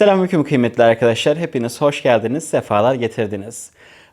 Selamünaleyküm kıymetli arkadaşlar. Hepiniz hoş geldiniz, sefalar getirdiniz.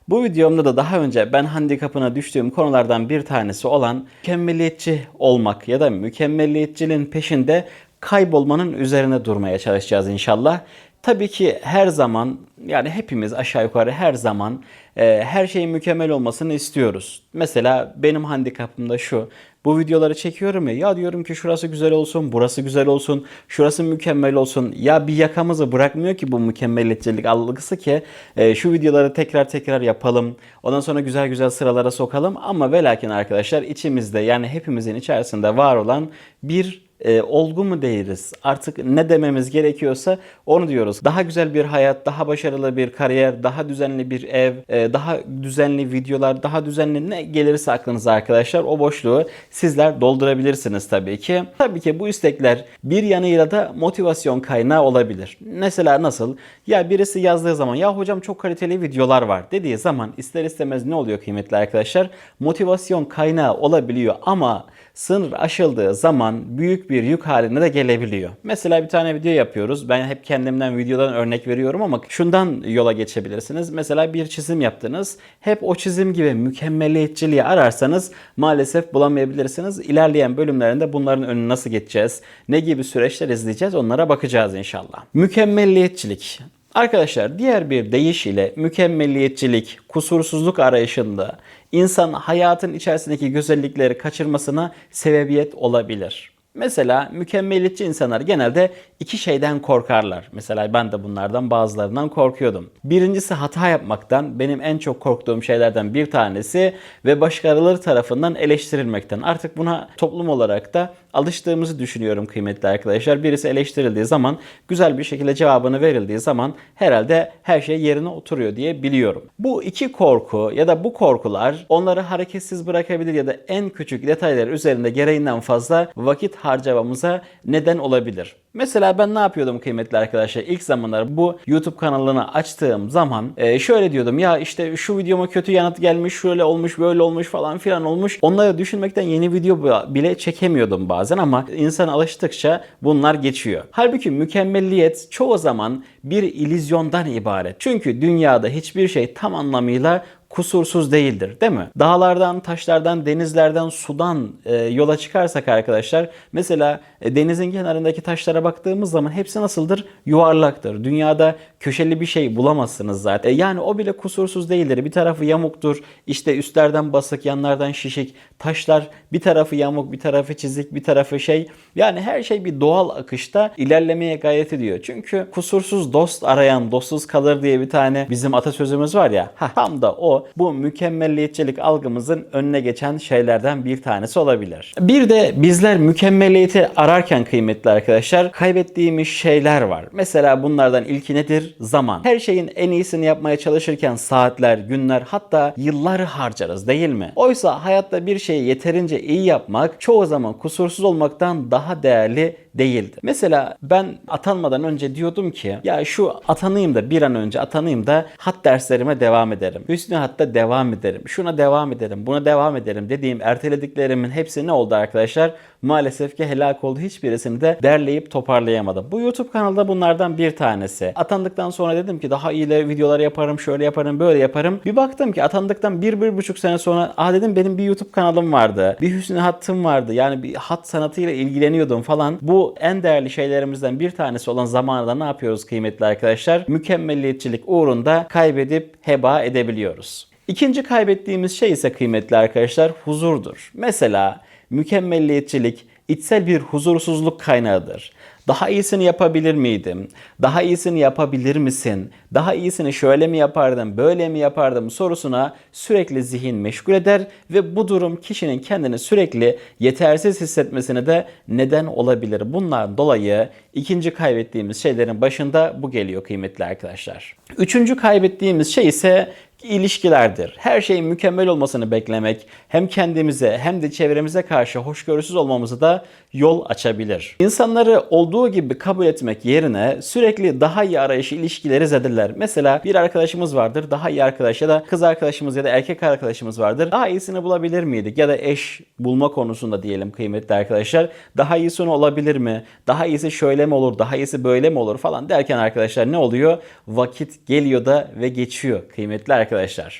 Bu videomda da daha önce ben handikapına düştüğüm konulardan bir tanesi olan mükemmeliyetçi olmak ya da mükemmeliyetçinin peşinde kaybolmanın üzerine durmaya çalışacağız inşallah. Tabii ki her zaman yani hepimiz aşağı yukarı her zaman e, her şeyin mükemmel olmasını istiyoruz. Mesela benim handikapım da şu. Bu videoları çekiyorum ya ya diyorum ki şurası güzel olsun, burası güzel olsun, şurası mükemmel olsun. Ya bir yakamızı bırakmıyor ki bu mükemmeliyetçilik algısı ki e, şu videoları tekrar tekrar yapalım. Ondan sonra güzel güzel sıralara sokalım. Ama ve lakin arkadaşlar içimizde yani hepimizin içerisinde var olan bir e, olgu mu değiliz? Artık ne dememiz gerekiyorsa onu diyoruz. Daha güzel bir hayat, daha başarılı bir kariyer, daha düzenli bir ev, e, daha düzenli videolar, daha düzenli ne gelirse aklınıza arkadaşlar o boşluğu sizler doldurabilirsiniz tabii ki. Tabii ki bu istekler bir yanıyla da motivasyon kaynağı olabilir. Mesela nasıl? Ya birisi yazdığı zaman ya hocam çok kaliteli videolar var dediği zaman ister istemez ne oluyor kıymetli arkadaşlar? Motivasyon kaynağı olabiliyor ama sınır aşıldığı zaman büyük bir yük haline de gelebiliyor. Mesela bir tane video yapıyoruz. Ben hep kendimden videodan örnek veriyorum ama şundan yola geçebilirsiniz. Mesela bir çizim yaptınız. Hep o çizim gibi mükemmeliyetçiliği ararsanız maalesef bulamayabilirsiniz. İlerleyen bölümlerinde bunların önüne nasıl geçeceğiz? Ne gibi süreçler izleyeceğiz? Onlara bakacağız inşallah. Mükemmeliyetçilik. Arkadaşlar diğer bir deyiş ile mükemmeliyetçilik, kusursuzluk arayışında insan hayatın içerisindeki güzellikleri kaçırmasına sebebiyet olabilir. Mesela mükemmeliyetçi insanlar genelde iki şeyden korkarlar. Mesela ben de bunlardan bazılarından korkuyordum. Birincisi hata yapmaktan benim en çok korktuğum şeylerden bir tanesi ve başkaları tarafından eleştirilmekten. Artık buna toplum olarak da alıştığımızı düşünüyorum kıymetli arkadaşlar. Birisi eleştirildiği zaman güzel bir şekilde cevabını verildiği zaman herhalde her şey yerine oturuyor diye biliyorum. Bu iki korku ya da bu korkular onları hareketsiz bırakabilir ya da en küçük detaylar üzerinde gereğinden fazla vakit harcamamıza neden olabilir. Mesela ben ne yapıyordum kıymetli arkadaşlar? İlk zamanlar bu YouTube kanalını açtığım zaman e, şöyle diyordum ya işte şu videoma kötü yanıt gelmiş, şöyle olmuş, böyle olmuş falan filan olmuş. Onları düşünmekten yeni video bile çekemiyordum bazen ama insan alıştıkça bunlar geçiyor. Halbuki mükemmelliyet çoğu zaman bir illüzyondan ibaret. Çünkü dünyada hiçbir şey tam anlamıyla kusursuz değildir değil mi? Dağlardan, taşlardan, denizlerden, sudan e, yola çıkarsak arkadaşlar mesela e, denizin kenarındaki taşlara baktığımız zaman hepsi nasıldır? Yuvarlaktır. Dünyada köşeli bir şey bulamazsınız zaten. E, yani o bile kusursuz değildir. Bir tarafı yamuktur. İşte üstlerden basık, yanlardan şişik. Taşlar bir tarafı yamuk, bir tarafı çizik, bir tarafı şey. Yani her şey bir doğal akışta ilerlemeye gayret ediyor. Çünkü kusursuz dost arayan dostsuz kalır diye bir tane bizim atasözümüz var ya. Hah, tam da o bu mükemmelliyetçilik algımızın önüne geçen şeylerden bir tanesi olabilir. Bir de bizler mükemmeliyeti ararken kıymetli arkadaşlar kaybettiğimiz şeyler var. Mesela bunlardan ilki nedir? Zaman. Her şeyin en iyisini yapmaya çalışırken saatler, günler hatta yılları harcarız değil mi? Oysa hayatta bir şeyi yeterince iyi yapmak çoğu zaman kusursuz olmaktan daha değerli değildi. Mesela ben atanmadan önce diyordum ki ya şu atanayım da bir an önce atanayım da hat derslerime devam ederim. Hüsnü hatta devam ederim. Şuna devam ederim. Buna devam ederim dediğim ertelediklerimin hepsi ne oldu arkadaşlar? Maalesef ki helak oldu. Hiçbirisini de derleyip toparlayamadım. Bu YouTube kanalda bunlardan bir tanesi. Atandıktan sonra dedim ki daha iyi videolar yaparım, şöyle yaparım, böyle yaparım. Bir baktım ki atandıktan bir, bir buçuk sene sonra aa dedim benim bir YouTube kanalım vardı. Bir hüsnü hattım vardı. Yani bir hat sanatıyla ilgileniyordum falan. Bu en değerli şeylerimizden bir tanesi olan zamanında ne yapıyoruz kıymetli arkadaşlar? Mükemmelliyetçilik uğrunda kaybedip heba edebiliyoruz. İkinci kaybettiğimiz şey ise kıymetli arkadaşlar huzurdur. Mesela mükemmelliyetçilik içsel bir huzursuzluk kaynağıdır. Daha iyisini yapabilir miydim? Daha iyisini yapabilir misin? Daha iyisini şöyle mi yapardım, böyle mi yapardım sorusuna sürekli zihin meşgul eder ve bu durum kişinin kendini sürekli yetersiz hissetmesine de neden olabilir. Bundan dolayı ikinci kaybettiğimiz şeylerin başında bu geliyor kıymetli arkadaşlar. Üçüncü kaybettiğimiz şey ise ilişkilerdir. Her şeyin mükemmel olmasını beklemek hem kendimize hem de çevremize karşı hoşgörüsüz olmamızı da yol açabilir. İnsanları olduğu gibi kabul etmek yerine sürekli daha iyi arayışı ilişkileri zedeler. Mesela bir arkadaşımız vardır, daha iyi arkadaş ya da kız arkadaşımız ya da erkek arkadaşımız vardır. Daha iyisini bulabilir miydik? Ya da eş bulma konusunda diyelim kıymetli arkadaşlar. Daha iyisi olabilir mi? Daha iyisi şöyle mi olur? Daha iyisi böyle mi olur falan derken arkadaşlar ne oluyor? Vakit geliyor da ve geçiyor kıymetli arkadaşlar.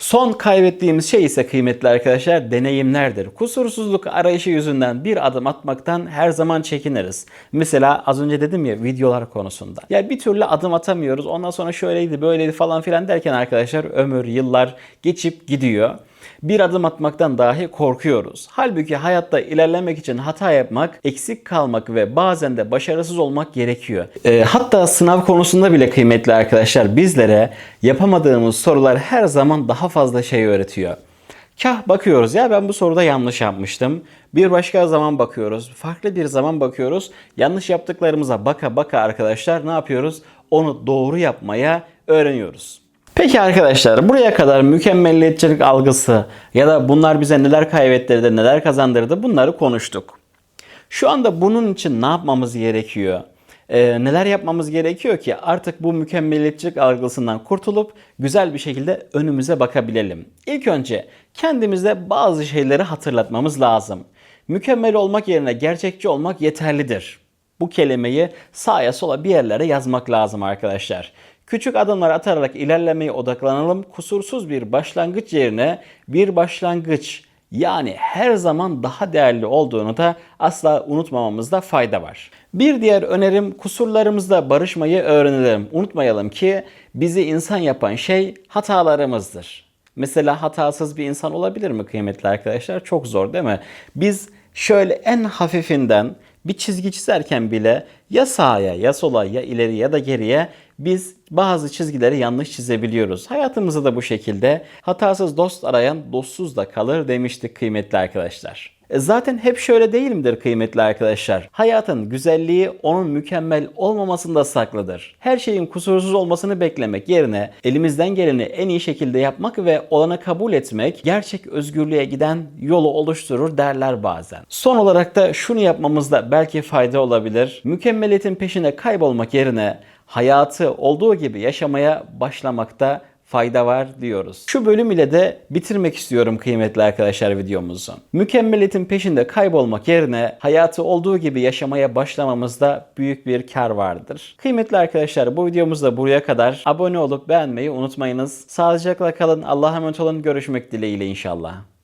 Son kaybettiğimiz şey ise kıymetli arkadaşlar deneyimlerdir. Kusursuzluk arayışı yüzünden bir adım atmaktan her zaman çekiniriz. Mesela az önce dedim ya videolar konusunda. Ya bir türlü adım atamıyoruz. Ondan sonra şöyleydi böyleydi falan filan derken arkadaşlar ömür, yıllar geçip gidiyor bir adım atmaktan dahi korkuyoruz. Halbuki hayatta ilerlemek için hata yapmak, eksik kalmak ve bazen de başarısız olmak gerekiyor. Ee, hatta sınav konusunda bile kıymetli arkadaşlar bizlere yapamadığımız sorular her zaman daha fazla şey öğretiyor. Kah bakıyoruz ya ben bu soruda yanlış yapmıştım. Bir başka zaman bakıyoruz. Farklı bir zaman bakıyoruz. Yanlış yaptıklarımıza baka baka arkadaşlar ne yapıyoruz? Onu doğru yapmaya öğreniyoruz. Peki arkadaşlar buraya kadar mükemmelliyetçilik algısı ya da bunlar bize neler kaybettirdi, neler kazandırdı bunları konuştuk. Şu anda bunun için ne yapmamız gerekiyor? Ee, neler yapmamız gerekiyor ki artık bu mükemmelliyetçilik algısından kurtulup güzel bir şekilde önümüze bakabilelim. İlk önce kendimize bazı şeyleri hatırlatmamız lazım. Mükemmel olmak yerine gerçekçi olmak yeterlidir. Bu kelimeyi sağa sola bir yerlere yazmak lazım arkadaşlar. Küçük adımlar atarak ilerlemeye odaklanalım. Kusursuz bir başlangıç yerine bir başlangıç yani her zaman daha değerli olduğunu da asla unutmamamızda fayda var. Bir diğer önerim kusurlarımızla barışmayı öğrenelim. Unutmayalım ki bizi insan yapan şey hatalarımızdır. Mesela hatasız bir insan olabilir mi kıymetli arkadaşlar? Çok zor değil mi? Biz şöyle en hafifinden bir çizgi çizerken bile ya sağa ya sola ya ileri ya da geriye biz bazı çizgileri yanlış çizebiliyoruz. Hayatımızda da bu şekilde hatasız dost arayan dostsuz da kalır demiştik kıymetli arkadaşlar. E zaten hep şöyle değil midir kıymetli arkadaşlar? Hayatın güzelliği onun mükemmel olmamasında saklıdır. Her şeyin kusursuz olmasını beklemek yerine elimizden geleni en iyi şekilde yapmak ve olana kabul etmek gerçek özgürlüğe giden yolu oluşturur derler bazen. Son olarak da şunu yapmamızda belki fayda olabilir. Mükemmeliyetin peşine kaybolmak yerine hayatı olduğu gibi yaşamaya başlamakta fayda var diyoruz. Şu bölüm ile de bitirmek istiyorum kıymetli arkadaşlar videomuzu. Mükemmeliyetin peşinde kaybolmak yerine hayatı olduğu gibi yaşamaya başlamamızda büyük bir kar vardır. Kıymetli arkadaşlar bu videomuz da buraya kadar. Abone olup beğenmeyi unutmayınız. Sağlıcakla kalın. Allah'a emanet olun. Görüşmek dileğiyle inşallah.